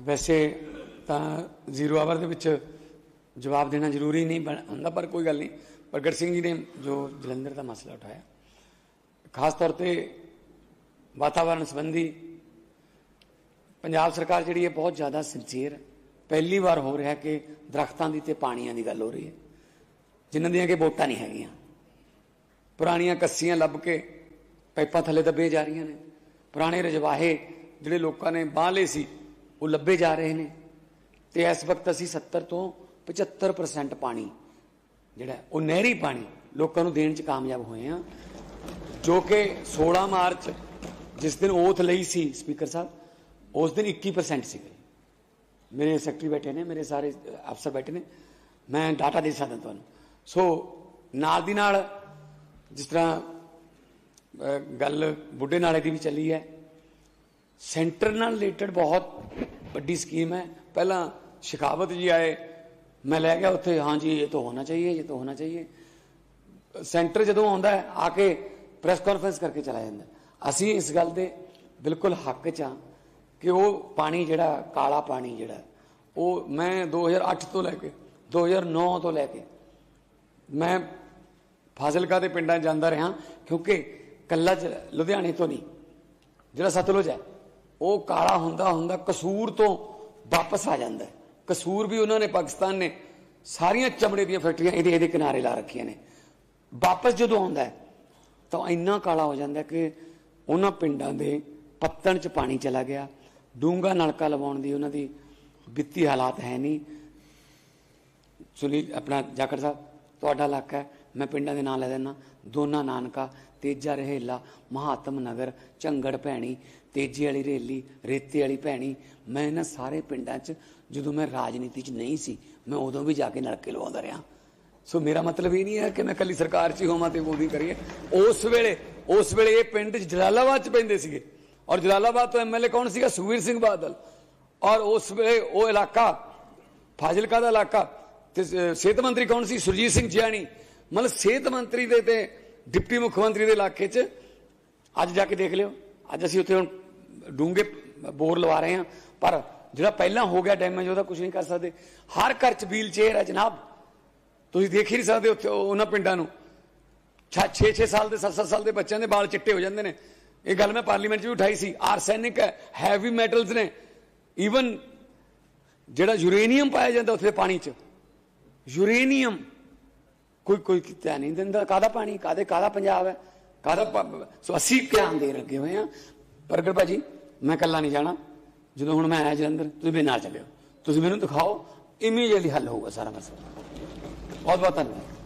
ਵੈਸੇ ਤਾਂ zero hour ਦੇ ਵਿੱਚ ਜਵਾਬ ਦੇਣਾ ਜ਼ਰੂਰੀ ਨਹੀਂ ਬਣ- ਹੁੰਦਾ ਪਰ ਕੋਈ ਗੱਲ ਨਹੀਂ। ਪ੍ਰਗਟ ਸਿੰਘ ਜੀ ਨੇ ਜੋ ਜਲੰਧਰ ਦਾ ਮਸਲਾ ਉਠਾਇਆ, ਖਾਸ ਤੌਰ ਤੇ ਵਾਤਾਵਰਣ ਸੰਬੰਧੀ ਪੰਜਾਬ ਸਰਕਾਰ ਜਿਹੜੀ ਹੈ ਬਹੁਤ ਜ਼ਿਆਦਾ ਸਿੰਸੀਅਰ ਹੈ। ਪਹਿਲੀ ਵਾਰ ਹੋ ਰਿਹਾ ਕਿ ਦਰਖਤਾਂ ਦੀ ਤੇ ਪਾਣੀਆਂ ਦੀ ਗੱਲ ਹੋ ਰਹੀ ਹੈ, ਜਿਨ੍ਹਾਂ ਦੀਆਂ ਕਿ ਵੋਟਾਂ ਨਹੀਂ ਹੈਗੀਆਂ। ਪੁਰਾਣੀਆਂ ਕੱਸੀਆਂ ਲੱਭ ਕੇ ਪਾਈਪਾਂ ਥੱਲੇ ਦੱਬੇ ਜਾ ਰਹੀਆਂ ਨੇ। ਪੁਰਾਣੇ ਰਜਵਾਹੇ ਜਿਹੜੇ ਲੋਕਾਂ ਨੇ ਬਾਹ ਲਏ ਸੀ ਉਹ ਲੱਭੇ ਜਾ ਰਹੇ ਨੇ। ਤੇ ਇਸ ਵਕਤ ਅਸੀਂ 70 ਤੋਂ 75% ਪਾਣੀ, ਜਿਹੜਾ ਉਹ ਨਹਿਰੀ ਪਾਣੀ ਲੋਕਾਂ ਨੂੰ ਦੇਣ 'ਚ ਕਾਮਯਾਬ ਹੋਏ ਆ ਜੋ ਕਿ 16 ਮਾਰਚ ਜਿਸ ਦਿਨ ਓਥ ਲਈ ਸੀ ਸਪੀਕਰ ਸਾਹਿਬ, ਉਸ ਦਿਨ 21% ਸੀਗੇ। ਮੇਰੇ ਸੈਕਟਰੀ ਬੈਠੇ ਨੇ, ਮੇਰੇ ਸਾਰੇ ਅਫਸਰ ਬੈਠੇ ਨੇ, ਮੈਂ ਡਾਟਾ ਦੇ ਸਕਦਾ ਤੁਹਾਨੂੰ। ਸੋ ਨਾਲ ਦੀ ਨਾਲ ਜਿਸ ਤਰ੍ਹਾਂ ਗੱਲ ਬੁੱਢੇ ਨਾਲੇ ਦੀ ਵੀ ਚੱਲੀ ਹੈ ਸੈਂਟਰ ਨਾਲ ਰਿਲੇਟਡ ਬਹੁਤ ਵੱਡੀ ਸਕੀਮ ਹੈ। ਪਹਿਲਾਂ ਸ਼ਿਕਾਵਤ ਜੀ ਆਏ, ਮੈਂ ਲੈ ਗਿਆ ਉੱਥੇ, ਹਾਂ ਜੀ, ਇਹ ਤਾਂ ਹੋਣਾ ਚਾਹੀਏ, ਇਹ ਤਾਂ ਹੋਣਾ ਚਾਹੀਏ। ਸੈਂਟਰ ਜਦੋਂ ਆਉਂਦਾ ਹੈ, ਆ ਕੇ ਪ੍ਰੈਸ ਕਾਨਫਰੰਸ ਕਰਕੇ ਚਲਾ ਜਾਂਦਾ ਅਸੀਂ ਇਸ ਗੱਲ ਦੇ ਬਿਲਕੁਲ ਹੱਕ 'ਚ ਹਾਂ ਕਿ ਉਹ ਪਾਣੀ ਜਿਹੜਾ, ਕਾਲਾ ਪਾਣੀ ਜਿਹੜਾ ਉਹ ਮੈਂ 2008 ਤੋਂ ਲੈ ਕੇ 2009 ਤੋਂ ਲੈ ਕੇ, ਮੈਂ ਫਾਜ਼ਿਲਕਾ ਦੇ ਪਿੰਡਾਂ 'ਚ ਜਾਂਦਾ ਰਿਹਾ ਕਿਉਂਕਿ ਕੱਲਾ ਜ- ਲੁਧਿਆਣੇ ਤੋਂ ਨਹੀਂ, ਜਿਹੜਾ ਸਤਲੁਜ ਹੈ ਉਹ ਕਾਲਾ ਹੁੰਦਾ ਹੁੰਦਾ ਕਸੂਰ ਤੋਂ ਵਾਪਸ ਆ ਜਾਂਦਾ ਕਸੂਰ ਵੀ ਉਹਨਾਂ ਨੇ ਪਾਕਿਸਤਾਨ ਨੇ ਸਾਰੀਆਂ ਚਮੜੇ ਦੀਆਂ ਫੈਕਟਰੀਆਂ ਇਹਦੇ ਇਹਦੇ ਕਿਨਾਰੇ ਲਾ ਰੱਖੀਆਂ ਨੇ। ਵਾਪਸ ਜਦੋਂ ਆਉਂਦਾ ਤਾਂ ਇੰਨਾ ਕਾਲਾ ਹੋ ਜਾਂਦਾ ਕਿ ਉਹਨਾਂ ਪਿੰਡਾਂ ਦੇ ਪੱਤਣ 'ਚ ਪਾਣੀ ਚਲਾ ਗਿਆ। ਡੂੰਗਾ ਨਲਕਾ ਲਵਾਉਣ ਦੀ ਉਹਨਾਂ ਦੀ ਵਿੱਤੀ ਹਾਲਾਤ ਹੈ ਨਹੀਂ। ਸੁਨੀਲ, ਆਪਣਾ ਜਾਖੜ ਸਾਹਿਬ, ਤੁਹਾਡਾ ਇਲਾਕਾ ਮੈਂ ਪਿੰਡਾਂ ਦੇ ਨਾਂ ਲੈ ਦਿੰਦਾ ਦੋਨਾ ਨਾਨਕਾ, ਤੇਜਾ ਰਹੇਲਾ, ਮਹਾਤਮ ਨਗਰ, ਝੰਗੜ ਭੈਣੀ, ਤੇਜੀ ਵਾਲੀ ਰੇਲੀ, ਰੇਤੇ ਵਾਲੀ ਭੈਣੀ। ਮੈਂ ਇਹਨਾਂ ਸਾਰੇ ਪਿੰਡਾਂ 'ਚ ਜਦੋਂ ਮੈਂ ਰਾਜਨੀਤੀ 'ਚ ਨਹੀਂ ਸੀ, ਮੈਂ ਉਦੋਂ ਵੀ ਜਾ ਕੇ ਨਲਕੇ ਲਵਾਉਂਦਾ ਰਿਹਾ। ਸੋ ਮੇਰਾ ਮਤਲਬ ਇਹ ਨਹੀਂ ਹੈ ਕਿ ਮੈਂ ਕੱਲੀ ਸਰਕਾਰ 'ਚ ਹੀ ਹੋਵਾਂ ਤੇ ਮੋਦੀ ਕਰੀਏ। ਉਸ ਵੇਲੇ ਉਸ ਵੇਲੇ ਇਹ ਪਿੰਡ ਜਲਾਲਾਬਾਦ 'ਚ ਪੈਂਦੇ ਸੀਗੇ। ਔਰ ਜਲਾਲਾਬਾਦ ਤੋਂ ਐਮਐਲਏ ਕੌਣ ਸੀਗਾ? ਸੁਖਵੀਰ ਸਿੰਘ ਬਾਦਲ। ਔਰ ਉਸ ਵੇਲੇ ਉਹ ਇਲਾਕਾ, ਫਾਜ਼ਿਲਕਾ ਦਾ ਇਲਾਕਾ, ਤੇ ਸਿਹਤ ਮੰਤਰੀ ਕੌਣ ਸੀ? ਸੁਰਜੀਤ ਸਿੰਘ ਜਿਆਣੀ ਮਤਲਬ ਸਿਹਤ ਮੰਤਰੀ ਦੇ ਤੇ, ਡਿਪਟੀ ਮੁੱਖ ਮੰਤਰੀ ਦੇ ਇਲਾਕੇ 'ਚ, ਅੱਜ ਜਾ ਕੇ ਦੇਖ ਲਿਓ। ਅੱਜ ਅਸੀਂ ਉੱਥੇ ਹੁਣ ਡੂੰਗੇ ਬੋਰ ਲਵਾ ਰਹੇ ਹਾਂ। ਪਰ ਜਿਹੜਾ ਪਹਿਲਾਂ ਹੋ ਗਿਆ ਡੈਮੇਜ ਉਹਦਾ ਕੁਝ ਨਹੀਂ ਕਰ ਸਕਦੇ। ਹਰ ਘਰ 'ਚ ਵੀਲ ਚੇਅਰ ਹੈ ਜਨਾਬ। ਤੁਸੀਂ ਦੇਖ ਹੀ ਨਹੀਂ ਸਕਦੇ ਉੱਥੇ ਉਹਨਾਂ ਪਿੰਡਾਂ ਨੂੰ। 6-6 ਸਾਲ ਦੇ 7-7 ਸਾਲ ਦੇ ਬੱਚਿਆਂ ਦੇ ਬਾਲ ਚਿੱਟੇ ਹੋ ਜਾਂਦੇ ਨੇ। ਇਹ ਗੱਲ ਮੈਂ ਪਾਰਲੀਮੈਂਟ 'ਚ ਵੀ ਉਠਾਈ ਸੀ। ਆਰਸੈਨਿਕ ਹੈ ਹੈਵੀ ਮੈਟਲਸ ਨੇ। ਈਵਨ ਜਿਹੜਾ ਯੂਰੇਨੀਅਮ ਪਾਇਆ ਜਾਂਦਾ ਉੱਥੇ ਪਾਣੀ 'ਚ। ਯੂਰੇਨੀਅਮ ਕੋਈ ਕੋਈ ਧਿਆਨ ਨਹੀਂ ਦਿੰਦਾ। ਕਾਦਾ ਪਾਣੀ? ਕਾਦੇ ਕਾਦਾ ਪੰਜਾਬ ਹੈ? ਕਾਦਾ ਸੋ ਅਸੀਂ ਧਿਆਨ ਦੇ ਲੱਗੇ ਹੋਏ ਆ ਪ੍ਰਗਟ ਭਾਜੀ, ਮੈਂ ਇਕੱਲਾ ਨਹੀਂ ਜਾਣਾ। ਜਦੋਂ ਹੁਣ ਮੈਂ ਆਇਆ ਜਲੰਧਰ, ਤੁਸੀਂ ਮੇਰੇ ਨਾਲ ਚੱਲਿਓ। ਤੁਸੀਂ ਮੈਨੂੰ ਦਿਖਾਓ। ਇਮੀਡੀਏਟਲੀ ਹੱਲ ਹੋਊਗਾ ਸਾਰਾ ਮਸਲਾ। ਬਹੁਤ ਬਹੁਤ ਧੰਨਵਾਦ।